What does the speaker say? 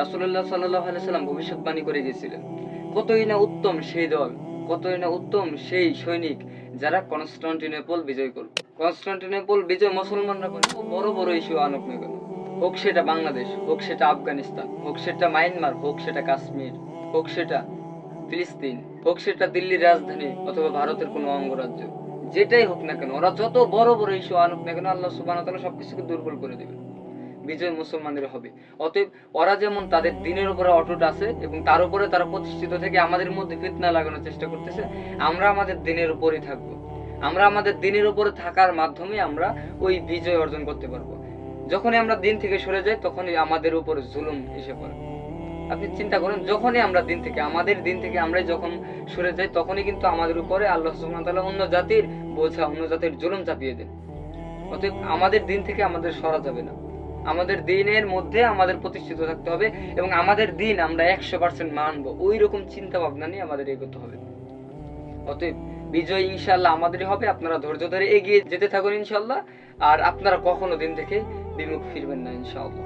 রাসূলুল্লাহ সাল্লাল্লাহু আলাইহি সাল্লাম ভবিষ্যৎবাণী করে গিয়েছিলেন কতই না উত্তম সেই দল, কতই না উত্তম সেই সৈনিক যারা কনস্টান্টিনোপল বিজয় করবে কনস্টান্টিনোপল বিজয় মুসলমানরা করে বড় বড় ইস্যু আনুক না কেন? হোক সেটা বাংলাদেশ, হোক সেটা আফগানিস্তান, হোক সেটা মায়ানমার, হোক সেটা কাশ্মীর, হোক সেটা ফিলিস্তিন, হোক সেটা দিল্লির রাজধানী অথবা ভারতের কোনো অঙ্গরাজ্য। যেটাই হোক না কেন, ওরা যত বড় বড় ইস্যু আনুক না কেন, আল্লাহ সুবাহ সবকিছুকে দুর্বল করে দেবে বিজয় মুসলমানদের হবে। অতএব ওরা যেমন তাদের দিনের উপরে অটুট আছে এবং তার উপরে তারা প্রতিষ্ঠিত থেকে আমাদের মধ্যে ফিতনা লাগানোর চেষ্টা করতেছে, আমরা আমাদের দিনের উপরেই থাকব। আমরা আমাদের দিনের উপরে থাকার মাধ্যমে আমরা ওই বিজয় অর্জন করতে পারব। যখনই আমরা দিন থেকে সরে যাই, তখনই আমাদের উপরে জুলুম এসে পড়ে। আপনি চিন্তা করেন, যখনই আমরা দিন থেকে, আমাদের দিন থেকে আমরাই যখন সরে যাই, তখনই কিন্তু আমাদের উপরে আল্লাহ তাআলা অন্য জাতির বোঝা, অন্য জাতির জুলুম চাপিয়ে দেন। অতএব আমাদের দিন থেকে আমাদের সরা যাবে না। আমাদের দিনের মধ্যে আমাদের প্রতিষ্ঠিত থাকতে হবে এবং আমাদের দিন আমরা একশো পার্সেন্ট মানবো। ওই রকম চিন্তা ভাবনা নিয়ে আমাদের এগোতে হবে। অতএব বিজয় ইনশাল্লাহ আমাদেরই হবে, আপনারা ধৈর্য ধরে এগিয়ে যেতে থাকুন ইনশাল্লাহ আর আপনারা কখনো দিন থেকে বিমুখ ফিরবেন না ইনশাআল্লাহ।